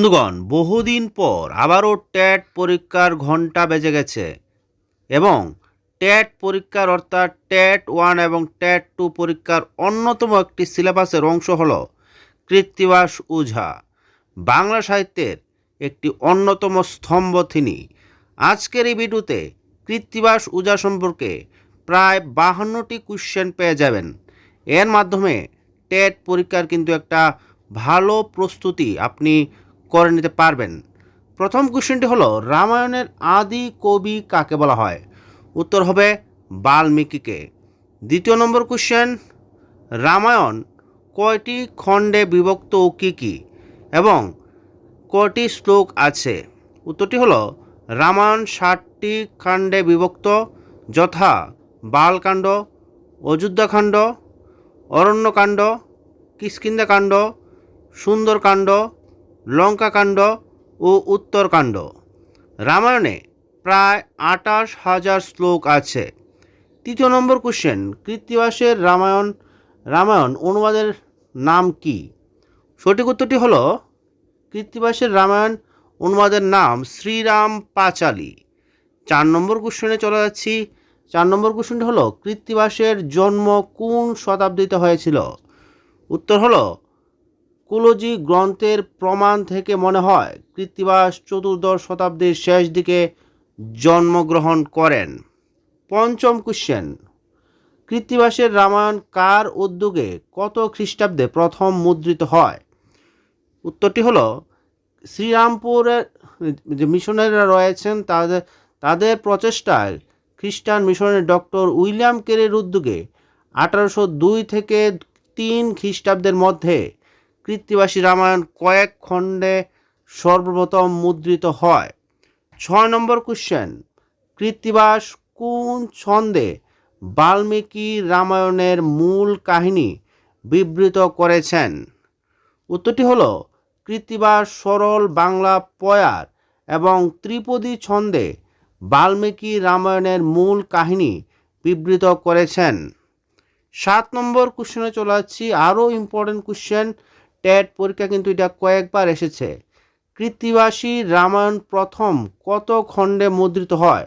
বন্ধুগণ, বহুদিন পর আবারও ট্যাট পরীক্ষার ঘণ্টা বেজে গেছে এবং ট্যাট পরীক্ষার অর্থাৎ ট্যাট ওয়ান এবং ট্যাট টু পরীক্ষার অন্যতম একটি সিলেবাসের অংশ হল কৃত্তিবাস উঝা। বাংলা সাহিত্যের একটি অন্যতম স্তম্ভ তিনি। আজকের এই ভিডিওতে কৃত্তিবাস উজা সম্পর্কে প্রায় বাহান্নটি কোশ্চেন পেয়ে যাবেন। এর মাধ্যমে টেট পরীক্ষার কিন্তু একটা ভালো প্রস্তুতি আপনি করে নিতে পারবেন। প্রথম কোশ্চেনটি হলো, রামায়ণের আদি কবি কাকে বলা হয়? উত্তর হবে বাল্মীকিকে। দ্বিতীয় নম্বর কোশ্চেন, রামায়ণ কয়টি খণ্ডে বিভক্ত ও কী কী? এবং কয়টি শ্লোক আছে? উত্তরটি হলো, রামায়ণ ষাটটি খণ্ডে বিভক্ত, যথা বালকাণ্ড, অযোধ্যাকাণ্ড, অরণ্যকাণ্ড, কিষ্কিন্ধাকাণ্ড, সুন্দরকাণ্ড লঙ্কাকাণ্ড ও উত্তরকাণ্ড। রামায়ণে প্রায় আটাশ হাজার শ্লোক আছে। তৃতীয় নম্বর কোশ্চেন কৃত্তিবাসের রামায়ণ রামায়ণ অনুবাদের নাম কি? সঠিক উত্তরটি হলো কৃত্তিবাসের রামায়ণ অনুবাদের নাম শ্রীরাম পাঁচালী। চার নম্বর কোশ্চেনে চলে যাচ্ছি। চার নম্বর কোশ্চেনটি হলো কৃত্তিবাসের জন্ম কোন শতাব্দীতে হয়েছিল? উত্তর হলো কুলজি গ্রন্থের প্রমাণ থেকে মনে হয়, কৃত্তিবাস চতুর্দশ শতাব্দীর শেষ দিকে জন্মগ্রহণ করেন। পঞ্চম কোশ্চেন কৃত্তিবাসের রামায়ণ কার উদ্যোগে কত খ্রিস্টাব্দে প্রথম মুদ্রিত হয়? উত্তরটি হলো শ্রীরামপুরের যে মিশনারিরা রয়েছেন, তাদের তাদের প্রচেষ্টায় খ্রিস্টান মিশনের ডক্টর উইলিয়াম কেরের উদ্যোগে আঠারোশো দুই থেকে তিন খ্রিস্টাব্দের মধ্যে কৃত্তিবাসী রামায়ণ কয়েক খণ্ডে সর্বপ্রথম মুদ্রিত হয়। ছয় নম্বর কোশ্চেন কৃত্তিবাস কোন ছন্দে বাল্মীকি রামায়ণের মূল কাহিনী বিবৃত করেছেন? উত্তরটি হলো, কৃত্তিবাস সরল বাংলা পয়ার এবং ত্রিপদী ছন্দে বাল্মীকি রামায়ণের মূল কাহিনী বিবৃত করেছেন। সাত নম্বর কোশ্চেনে চলে যাচ্ছি। আরও ইম্পর্টেন্ট কোশ্চেন টেট পরীক্ষা কিন্তু এটা কয়েকবার এসেছে। কৃত্তিবাসী রামায়ণ প্রথম কত খণ্ডে মুদ্রিত হয়?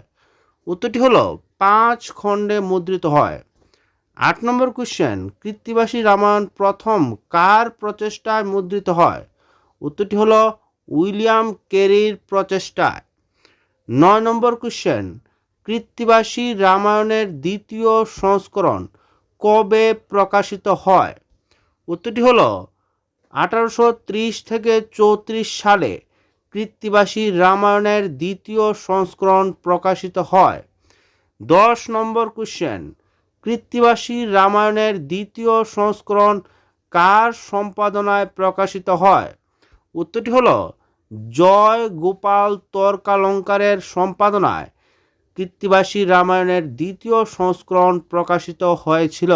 উত্তরটি হলো পাঁচ খণ্ডে মুদ্রিত হয়। আট নম্বর কোশ্চেন কৃত্তিবাসী রামায়ণ প্রথম কার প্রচেষ্টায় মুদ্রিত হয়? উত্তরটি হলো উইলিয়াম কেরির প্রচেষ্টায়। নয় নম্বর কোশ্চেন কৃত্তিবাসী রামায়ণের দ্বিতীয় সংস্করণ কবে প্রকাশিত হয়? উত্তরটি হলো আঠারোশো ত্রিশ থেকে চৌত্রিশ সালে কৃত্তিবাসী রামায়ণের দ্বিতীয় সংস্করণ প্রকাশিত হয়। দশ নম্বর কোশ্চেন, কৃত্তিবাসী রামায়ণের দ্বিতীয় সংস্করণ কার সম্পাদনায় প্রকাশিত হয়? উত্তরটি হলো, জয় গোপাল তর্কালঙ্কারের সম্পাদনায় কৃত্তিবাসী রামায়ণের দ্বিতীয় সংস্করণ প্রকাশিত হয়েছিল।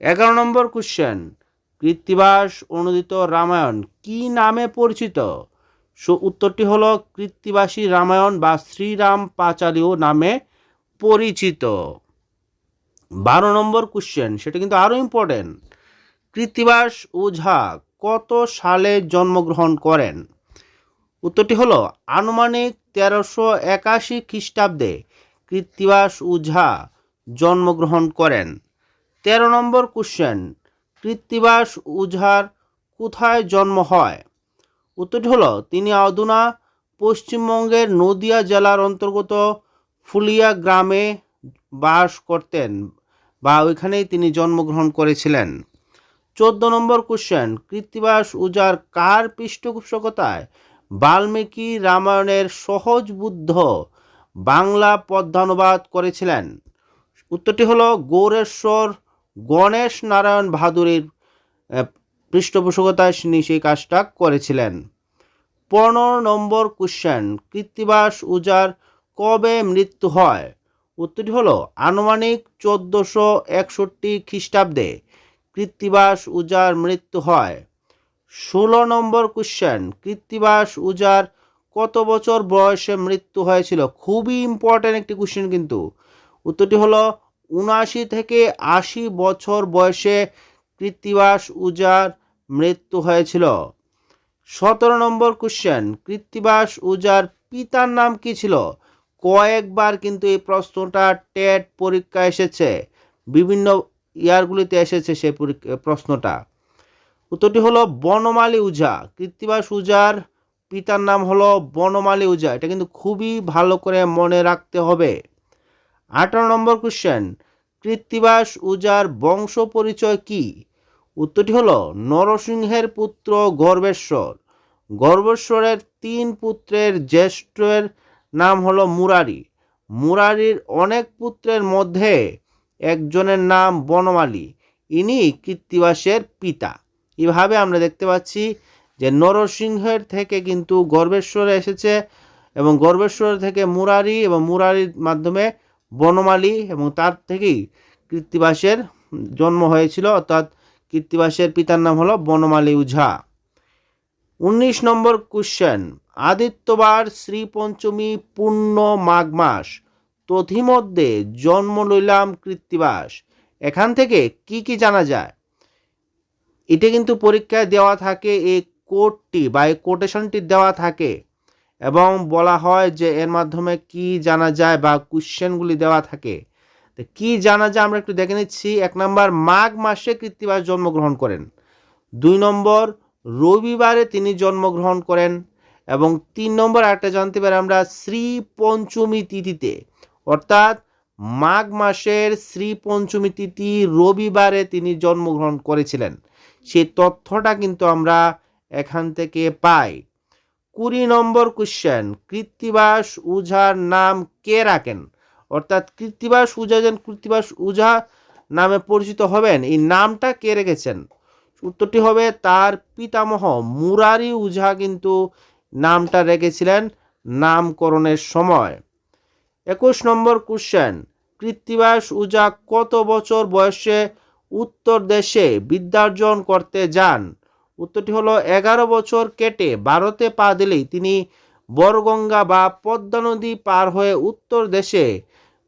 এগারো নম্বর কোশ্চেন কৃত্তিবাস অনুদিত রামায়ণ কি নামে পরিচিত? সো উত্তরটি হলো কৃত্তিবাসী রামায়ণ বা শ্রীরাম পাঁচালীও নামে পরিচিত। বারো নম্বর কোশ্চেন সেটা কিন্তু আরও ইম্পর্টেন্ট কৃত্তিবাস ওঝা কত সালে জন্মগ্রহণ করেন? উত্তরটি হলো আনুমানিক তেরোশো একাশি খ্রিস্টাব্দে কৃত্তিবাস উঝা জন্মগ্রহণ করেন। তেরো নম্বর কোশ্চেন কৃত্তিবাস উঝার কোথায় জন্ম হয়? উত্তরটি হলো, তিনি অধুনা পশ্চিমবঙ্গের নদিয়া জেলার অন্তর্গত ফুলিয়া গ্রামে বাস করতেন বা ওইখানেই তিনি জন্মগ্রহণ করেছিলেন। চোদ্দ নম্বর কোশ্চেন কৃত্তিবাস উজার কার পৃষ্ঠপোষকতায়? বাল্মীকি রামায়ণের সহজ বুদ্ধ বাংলা পদ্মানুবাদ করেছিলেন। উত্তরটি হলো, গৌরেশ্বর গণেশ নারায়ণ ভাদুরীর পৃষ্ঠপোষকতায় তিনি সেই কাজটা করেছিলেন। পনেরো নম্বর কোশ্চেন কৃত্তিবাস উজার কবে মৃত্যু হয়? উত্তরটি হলো আনুমানিক চোদ্দোশো একষট্টি খ্রিস্টাব্দে কৃত্তিবাস উজার মৃত্যু হয়। ষোলো নম্বর কোশ্চেন কৃত্তিবাস উজার কত বছর বয়সে মৃত্যু হয়েছিল? খুবই ইম্পর্ট্যান্ট একটি কোশ্চেন কিন্তু। উত্তরটি হলো উনআশি থেকে আশি বছর বয়সে কৃত্তিবাস উজার মৃত্যু হয়েছিল। সতেরো নম্বর কোশ্চেন কৃত্তিবাস উজার পিতার নাম কি ছিল? কয়েকবার কিন্তু এই প্রশ্নটা টেট পরীক্ষা এসেছে। বিভিন্ন ইয়ারগুলিতে এসেছে সেই পরীক্ষা- প্রশ্নটা। উত্তরটি হলো বনমালী উজা। কৃত্তিবাস উজার পিতার নাম হলো বনমালী উজা। এটা কিন্তু খুবই ভালো করে মনে রাখতে হবে। আঠারো নম্বর কোশ্চেন কৃত্তিবাস উজার বংশ পরিচয় কি? উত্তরটি হলো নরসিংহের পুত্র গর্বেশ্বর। গর্বেশ্বরের তিন পুত্রের জ্যেষ্ঠের নাম হলো মুরারি। মুরারির অনেক পুত্রের মধ্যে একজনের নাম বনমালী, ইনি কৃত্তিবাসের পিতা। এভাবে আমরা দেখতে পাচ্ছি যে নরসিংহের থেকে কিন্তু গর্বেশ্বর এসেছে এবং গর্বেশ্বর থেকে মুরারি এবং মুরারির মাধ্যমে বনমালী এবং তার থেকেই কৃত্তিবাসের জন্ম হয়েছিল, অর্থাৎ কৃত্তিবাসের পিতার নাম হলো বনমালী উঝা। উনিশ নম্বর কোশ্চেন আদিত্যবার শ্রী পঞ্চমী পূর্ণ মাঘ মাস, তথিমধ্যে জন্ম লইলাম কৃত্তিবাস এখান থেকে কি কি জানা যায়? এটা কিন্তু পরীক্ষায় দেওয়া থাকে এই কোডটি বা এই কোটেশনটি দেওয়া থাকে। এবং বলা হয় যে এর মাধ্যমে কি জানা যায় বা কোশ্চেনগুলি দেওয়া থাকে। তো কি জানা যায় আমরা একটু দেখে নিচ্ছি। এক নম্বর, মাঘ মাসে কৃত্তিবাস জন্মগ্রহণ করেন। দুই নম্বর, রবিবারে তিনি জন্মগ্রহণ করেন। এবং তিন নম্বর একটা জানতে পারি আমরা, শ্রী পঞ্চমী তিথিতে। অর্থাৎ মাঘ মাসের শ্রী পঞ্চমী তিথি রবিবারে তিনি জন্মগ্রহণ করেছিলেন। সেই তথ্যটা কিন্তু আমরা এখান থেকে পাই। কুড়ি নম্বর কোশ্চেন কৃত্তিবাস উঝার নাম কে রাখেন? অর্থাৎ কৃত্তিবাস উঝা যেন কৃত্তিবাস উঝা নামে পরিচিত হবেন, এই নামটা কে রেখেছেন? উত্তরটি হবে তার পিতামহ মুরারি উঝা কিন্তু নামটা রেখেছিলেন নামকরণের সময়। একুশ নম্বর কোশ্চেন কৃত্তিবাস উজা কত বছর বয়সে উত্তর দেশে বিদ্যার্জন করতে যান? উত্তরটি হলো, এগারো বছর কেটে ভারতে পা দিলেই তিনি বরগঙ্গা বা পদ্মা নদী পার হয়ে উত্তর দেশে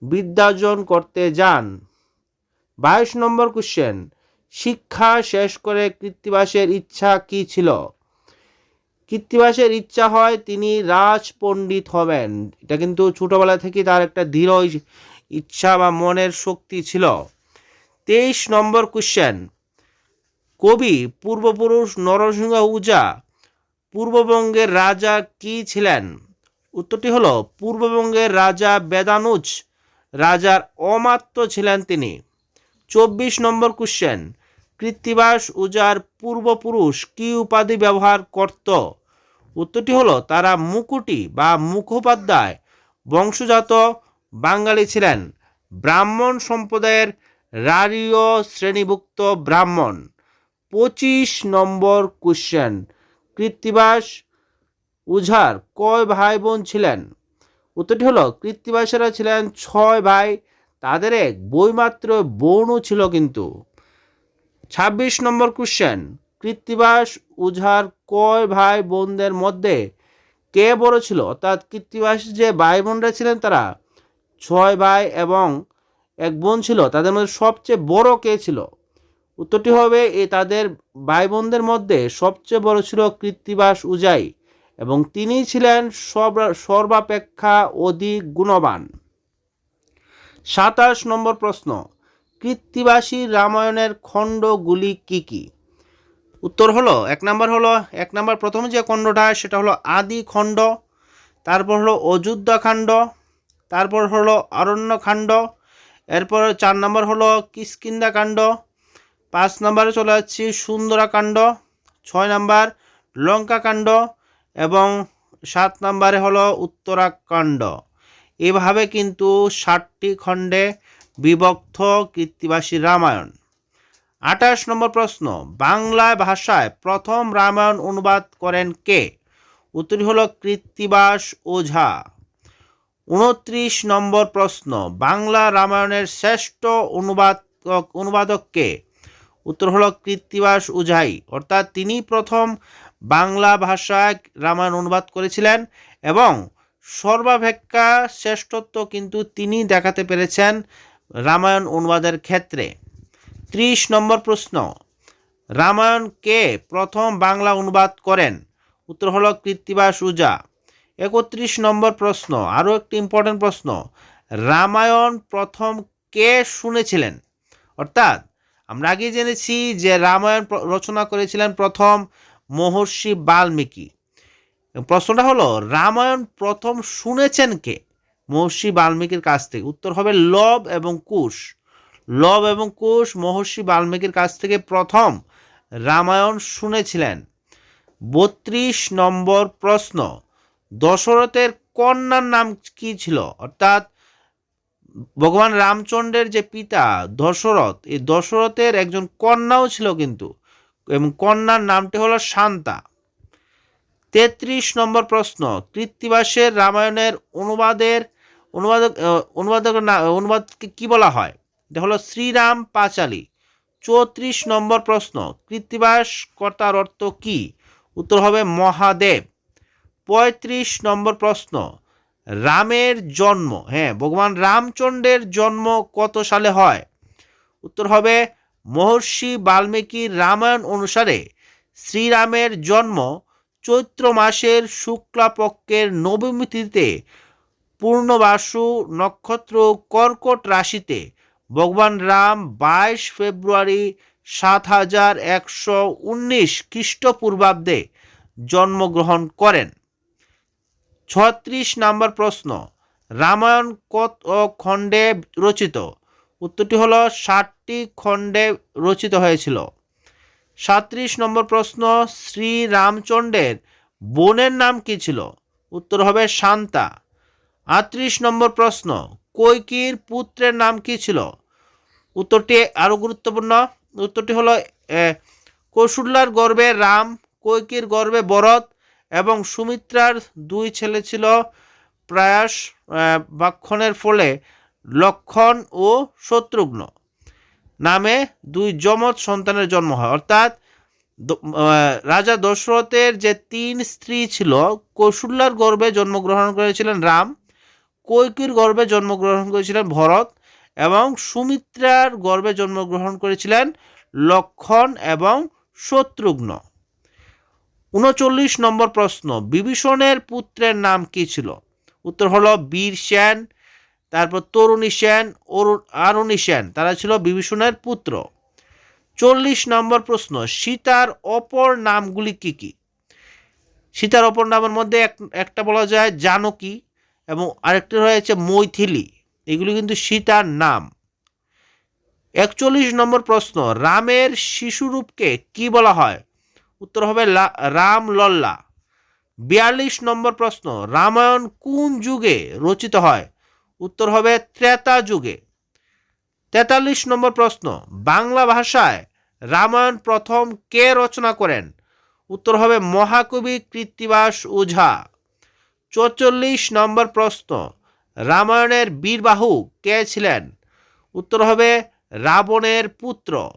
বিদ্যার্জন করতে যান। বাইশ নম্বর কোশ্চেন, শিক্ষা শেষ করে কৃত্তিবাসের ইচ্ছা কি ছিল? কৃত্তিবাসের ইচ্ছা হয় তিনি রাজপণ্ডিত হবেন। এটা কিন্তু ছোটবেলা থেকে তার একটা দৃঢ় ইচ্ছা বা মনের শক্তি ছিল। তেইশ নম্বর কোশ্চেন কবি, পূর্বপুরুষ নরসিংহ উজা, পূর্ববঙ্গের রাজা কি ছিলেন? উত্তরটি হলো, পূর্ববঙ্গের রাজা বেদানুজ, রাজার অমাত্য ছিলেন তিনি। চব্বিশ নম্বর কোশ্চেন কৃত্তিবাস উজার পূর্বপুরুষ কি উপাধি ব্যবহার করত? উত্তরটি হলো, তারা মুকুটি বা মুখোপাধ্যায়, বংশজাত, বাঙালি ছিলেন। ব্রাহ্মণ সম্প্রদায়ের রারীয় শ্রেণীভুক্ত ব্রাহ্মণ। পঁচিশ নম্বর কোশ্চেন কৃত্তিবাস উঝার কয় ভাই বোন ছিলেন? উত্তরটি হলো, কৃত্তিবাসেরা ছিলেন ছয় ভাই, তাদের এক বইমাত্র বোনও ছিল কিন্তু। ছাব্বিশ নম্বর কোশ্চেন কৃত্তিবাস উঝার কয় ভাই বোনদের মধ্যে কে বড় ছিল? অর্থাৎ কৃত্তিবাস যে ভাই বোনরা ছিলেন তারা ছয় ভাই এবং এক বোন ছিল। তাদের মধ্যে সবচেয়ে বড় কে ছিল? উত্তরটি হবে, এ তাদের ভাই বোনদের মধ্যে সবচেয়ে বড় ছিল কৃত্তিবাস উজাই এবং তিনি ছিলেন সর্বাপেক্ষা অধিক গুণবান। সাতাশ নম্বর প্রশ্ন, কৃত্তিবাসী রামায়ণের খণ্ডগুলি কি কি? উত্তর হলো, এক নম্বর হলো, এক নম্বর প্রথম যে খণ্ডটা সেটা হলো আদি খণ্ড, তারপর হলো অযোধ্যাকাণ্ড তারপর হলো অরণ্যকাণ্ড এরপর চার নম্বর হলো কিষ্কিন্দাকাণ্ড পাঁচ নম্বরে চলে যাচ্ছি সুন্দরাকাণ্ড ছয় নম্বর লঙ্কাকাণ্ড এবং সাত নম্বরে হলো উত্তরাকাণ্ড এভাবে কিন্তু ষাটটি খণ্ডে বিভক্ত কৃত্তিবাসী রামায়ণ। আঠাশ নম্বর প্রশ্ন, বাংলা ভাষায় প্রথম রামায়ণ অনুবাদ করেন কে? উত্তরটি হলো কৃত্তিবাস ওঝা। উনত্রিশ নম্বর প্রশ্ন, বাংলা রামায়ণের শ্রেষ্ঠ অনুবাদ অনুবাদক কে? উত্তর হলো কৃত্তিবাস উঝাই অর্থাৎ তিনি প্রথম বাংলা ভাষায় রামায়ণ অনুবাদ করেছিলেন এবং সর্বাপেক্ষা শ্রেষ্ঠত্ব কিন্তু তিনি দেখাতে পেরেছেন রামায়ণ অনুবাদের ক্ষেত্রে। ত্রিশ নম্বর প্রশ্ন, রামায়ণ কে প্রথম বাংলা অনুবাদ করেন? উত্তর হলো কৃত্তিবাস উজা। একত্রিশ নম্বর প্রশ্ন, আরও একটি ইম্পর্টেন্ট প্রশ্ন, রামায়ণ প্রথম কে শুনেছিলেন? অর্থাৎ আমরা আগে জেনেছি যে রামায়ণ রচনা করেছিলেন প্রথম মহর্ষি বাল্মীকি। প্রশ্নটা হলো, রামায়ণ প্রথম শুনেছেন কে? মহর্ষি বাল্মীকির কাছ থেকে। উত্তর হবে লব এবং কুশ। লব এবং কুশ মহর্ষি বাল্মীকির কাছ থেকে প্রথম রামায়ণ শুনেছিলেন। বত্রিশ নম্বর প্রশ্ন, দশরথের কন্যার নাম কি ছিল? অর্থাৎ ভগবান রামচন্দ্রের যে পিতা দশরথ, এই দশরথের একজন কন্যাও ছিল কিন্তু, এবং কন্যার নামটি হলো শান্তা। তেত্রিশ নম্বর প্রশ্ন, কৃত্তিবাসের রামায়ণের অনুবাদের, অনুবাদক অনুবাদক অনুবাদকে কি বলা হয়? এটা হলো শ্রীরাম পাঁচালী। চৌত্রিশ নম্বর প্রশ্ন, কৃত্তিবাস কর্তার অর্থ কি? উত্তর হবে মহাদেব। পঁয়ত্রিশ নম্বর প্রশ্ন রামের জন্ম হ্যাঁ ভগবান রামচন্দ্রের জন্ম কত সালে হয়? উত্তর হবে মহর্ষি বাল্মীকির রামায়ণ অনুসারে শ্রীরামের জন্ম চৈত্র মাসের শুক্লাপক্ষের নবমী পূর্ণবাসু নক্ষত্র কর্কট রাশিতে, ভগবান রাম বাইশ ফেব্রুয়ারি সাত হাজার একশো উনিশ খ্রিস্টপূর্বাব্দে জন্মগ্রহণ করেন। ছত্রিশ নম্বর প্রশ্ন রামায়ণ কত খণ্ডে রচিত? উত্তরটি হলো ষাটটি খণ্ডে রচিত হয়েছিল। সাঁত্রিশ নম্বর প্রশ্ন শ্রী রামচন্দ্রের বোনের নাম কি ছিল? উত্তর হবে শান্তা। আটত্রিশ নম্বর প্রশ্ন কৈকির পুত্রের নাম কি ছিল? উত্তরটি আরও গুরুত্বপূর্ণ। উত্তরটি হলো এ, কৌশল্যার গর্ভে রাম কৈকির গর্ভে ভরত এবং সুমিত্রার দুই ছেলে ছিল প্রয়াস বাক্ষণের ফলে লক্ষণ ও শত্রুঘ্ন। নামে দুই যমজ সন্তানের জন্ম হয়। অর্থাৎ রাজা দশরথের যে তিন স্ত্রী ছিল, কৌশল্যার গর্ভে জন্মগ্রহণ করেছিলেন রাম কৈকির গর্ভে জন্মগ্রহণ করেছিলেন ভরত এবং সুমিত্রার গর্ভে জন্মগ্রহণ করেছিলেন লক্ষণ এবং শত্রুঘ্ন। উনচল্লিশ নম্বর প্রশ্ন, বিভীষণের পুত্রের নাম কি ছিল? উত্তর হলো বীর সেন, তারপর তরুণী সেন অরু- আরুণী সেন, তারা ছিল বিভীষণের পুত্র। চল্লিশ নম্বর প্রশ্ন, সীতার অপর নামগুলি কি কি? সীতার অপর নামের মধ্যে এক- একটা বলা যায় জানকী এবং আরেকটি রয়েছে মৈথিলি। এগুলি কিন্তু সীতার নাম। একচল্লিশ নম্বর প্রশ্ন, রামের শিশুরূপকে কি বলা হয়? উত্তর হবে লা- রাম লল্লা বিয়াল্লিশ নম্বর প্রশ্ন, রামায়ণ কোন যুগে রচিত হয়? উত্তর হবে ত্রেতা যুগে। তেতাল্লিশ নম্বর প্রশ্ন, বাংলা ভাষায় রামায়ণ প্রথম কে রচনা করেন? উত্তর হবে মহাকবি কৃত্তিবাস ওঝা। চৌচল্লিশ নম্বর প্রশ্ন, রামায়ণের বীরবাহু কে ছিলেন? উত্তর হবে রাবণের পুত্র।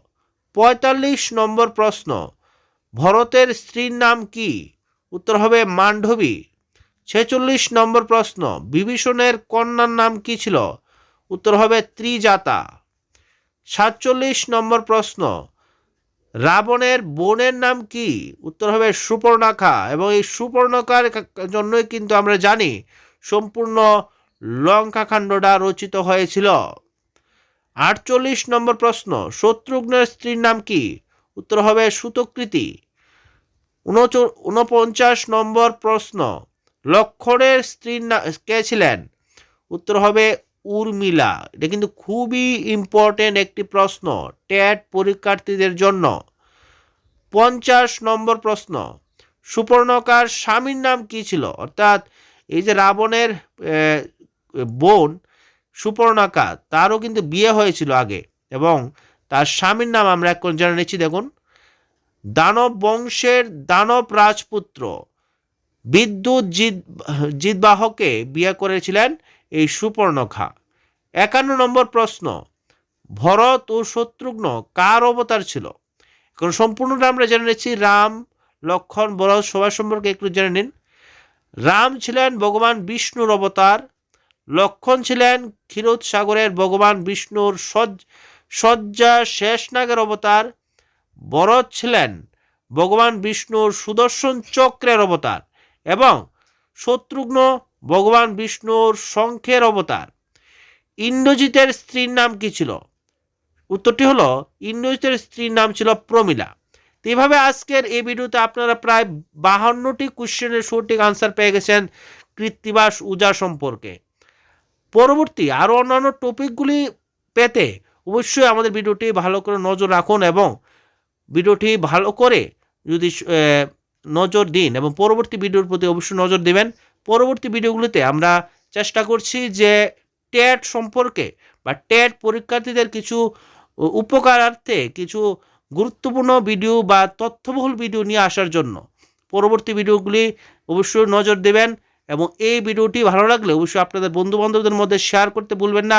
পঁয়তাল্লিশ নম্বর প্রশ্ন ভরতের স্ত্রীর নাম কি? উত্তর হবে মান্ডবী। ছেচল্লিশ নম্বর প্রশ্ন, বিভীষণের কন্যার নাম কি ছিল? উত্তর হবে ত্রিজাতা। সাতচল্লিশ নম্বর প্রশ্ন, রাবণের বোনের নাম কি? উত্তর হবে সুপর্ণাখা এবং এই সুপর্ণকার জন্যই কিন্তু আমরা জানি, সম্পূর্ণ লঙ্কাকাণ্ডটা রচিত হয়েছিল। আটচল্লিশ নম্বর প্রশ্ন, শত্রুঘ্নের স্ত্রীর নাম কি? উত্তর হবে সুতকৃতি। উনপঞ্চাশ নম্বর প্রশ্ন, লক্ষণের স্ত্রীর না কে ছিলেন? উত্তর হবে উর্মিলা। এটা কিন্তু খুবই ইম্পর্টেন্ট একটি প্রশ্ন ট্যাট পরীক্ষার্থীদের জন্য। পঞ্চাশ নম্বর প্রশ্ন, সুপর্ণকার স্বামীর নাম কি ছিল? অর্থাৎ এই যে রাবণের বোন সুপর্ণকা, তারও কিন্তু বিয়ে হয়েছিল আগে। এবং তার স্বামীর নাম আমরা এখন জেনে নিচ্ছি, দেখুন। দানব বংশের দানব রাজপুত্র বিদ্যুৎ জিত জিতবাহকে বিয়ে করেছিলেন এই সুপর্ণখা। একান্ন নম্বর প্রশ্ন, ভরত ও শত্রুঘ্ন কার অবতার ছিল? এখন সম্পূর্ণটা আমরা জেনে নিচ্ছি, রাম, লক্ষণ ভরত সবার সম্পর্কে একটু জেনে নিন। রাম ছিলেন ভগবান বিষ্ণুর অবতার, লক্ষণ ছিলেন ক্ষীরোদ সাগরের ভগবান বিষ্ণুর সজ্জ শেষ নাগের অবতার ভরত ছিলেন ভগবান বিষ্ণুর সুদর্শন চক্রের অবতার এবং শত্রুঘ্ন ভগবান বিষ্ণুর শঙ্খের অবতার। ইন্দ্রজিতের স্ত্রীর নাম কি ছিল? উত্তরটি হলো, ইন্দ্রজিতের স্ত্রীর নাম ছিল প্রমিলা। তো এইভাবে আজকের এই ভিডিওতে আপনারা প্রায় বাহান্নটি কোশ্চেনের সঠিক আনসার পেয়ে গেছেন কৃত্তিবাস উজা সম্পর্কে। পরবর্তী আরও অন্যান্য টপিকগুলি পেতে অবশ্যই আমাদের ভিডিওটি ভালো করে নজর রাখুন এবং ভিডিওটি ভালো করে যদি নজর দিন এবং পরবর্তী ভিডিওর প্রতি অবশ্যই নজর দেবেন। পরবর্তী ভিডিওগুলিতে আমরা চেষ্টা করছি যে টেট সম্পর্কে বা টেট পরীক্ষার্থীদের কিছু উপকারার্থে কিছু গুরুত্বপূর্ণ ভিডিও বা তথ্যবহুল ভিডিও নিয়ে আসার জন্য। পরবর্তী ভিডিওগুলি অবশ্যই নজর দেবেন এবং এই ভিডিওটি ভালো লাগলে অবশ্যই আপনাদের বন্ধু বান্ধবদের মধ্যে শেয়ার করতে ভুলবেন না।